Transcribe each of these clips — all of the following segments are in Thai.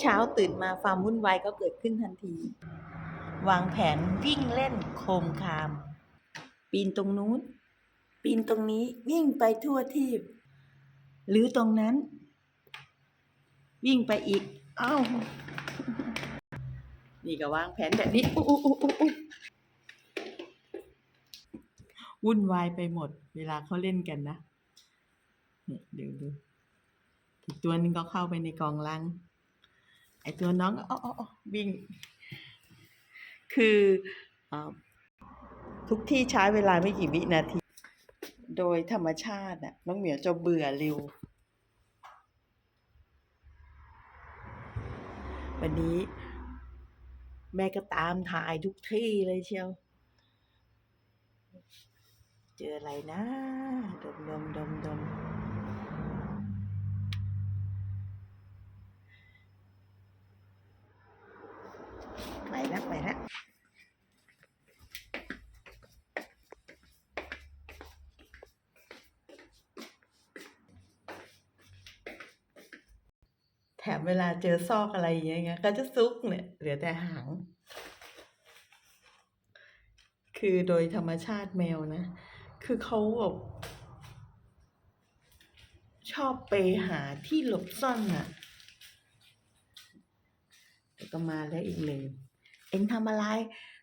เช้าตื่นมาความวุ่นวายก็เกิดขึ้นทันที วางแผนวิ่งเล่นโคมคาม ปีนตรงนู้น ปีนตรงนี้วิ่งไปทั่วทีบ หรือตรงนั้น วิ่งไปอีก เอ้า นี่ก็วางแผนแบบนี้วุ่นวายไปหมด เวลาเขาเล่นกันนะเนี่ยเดี๋ยวดูอีกตัวนึงก็เข้าไปในกองลัง อตัวน้องก็อ๋ออวิ่ง คือออทุกที่ใช้เวลาไม่กี่วินาที โดยธรรมชาติน่ะน้องเหมียวจะเบื่อเร็ว วันนี้ แม่ก็ตามถ่ายทุกที่เลยเชียว เจออะไรนะ ดมดมดมดม แล้วไปแล้วแถมเวลาเจอซอกอะไรอย่างเงี้ยก็จะซุกเนี่ยเหลือแต่หาง คือโดยธรรมชาติแมวนะ คือเขาแบบชอบไปหาที่หลบซ่อนอะเดี๋ยวก็มาแล้วอีกหนึ่ง เอ็งทำอะไร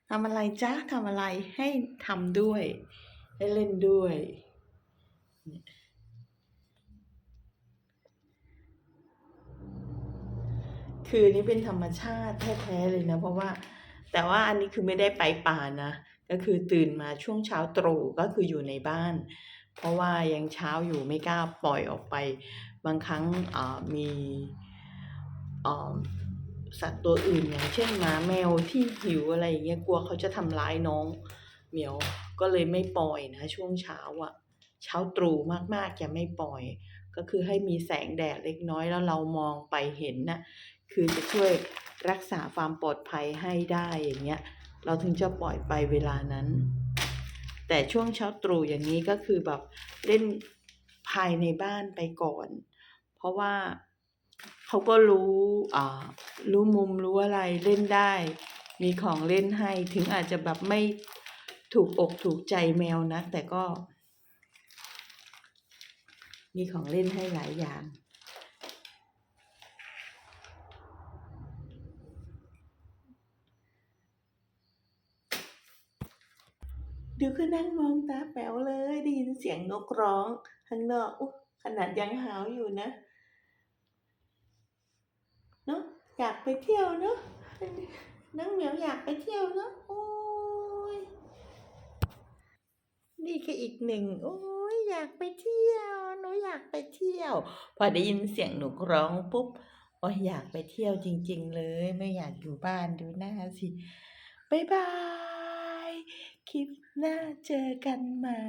ทำอะไรจ๊ะทำอะไรให้ทำด้วย ให้เล่นด้วย คือนี้เป็นธรรมชาติแท้ๆเลยนะ เพราะว่า แต่ว่าอันนี้คือไม่ได้ไปป่านะ ก็คือตื่นมาช่วงเช้าตรู่ก็คืออยู่ในบ้าน เพราะว่ายังเช้าอยู่ไม่กล้าปล่อยออกไป บางครั้งมีอ สัตว์ตัวอื่นอย่างเช่นหมาแมวที่หิวอะไรอย่างเงี้ยกลัวเขาจะทำร้ายน้องเหมียวก็เลยไม่ปล่อยนะ ช่วงเช้าอะเช้าตรู่มากๆจะไม่ปล่อย ก็คือให้มีแสงแดดเล็กน้อยแล้วเรามองไปเห็นน่ะคือจะช่วยรักษาความปลอดภัยให้ได้อย่างเงี้ย เราถึงจะปล่อยไปเวลานั้น แต่ช่วงเช้าตรู่อย่างนี้ก็คือแบบเล่นภายในบ้านไปก่อน เพราะว่า เขาก็รู้อ่ารู้มุมรู้อะไรเล่นได้ มีของเล่นให้ถึงอาจจะแบบไม่ถูกอกถูกใจแมวนะ แต่ก็ มีของเล่นให้หลายอย่างดูก็นั่งมองตาแป๋วเลยได้ยินเสียงนกร้องข้างนอกอุ๊ยขนาดยังหาวอยู่นะเนาะ อยากไปเที่ยวเนาะน้องเหมียวอยากไปเที่ยวเนาะโอ้ยนี่ก็อีกหนึ่งโอ้ยอยากไปเที่ยว หนูอยากไปเที่ยว พอได้ยินเสียงหนกร้องปุ๊บโอ้ยอยากไปเที่ยวจริง ๆ เลย ไม่อยากอยู่บ้านดูหน้าสิบายบาย คลิปหน้าเจอกันใหม่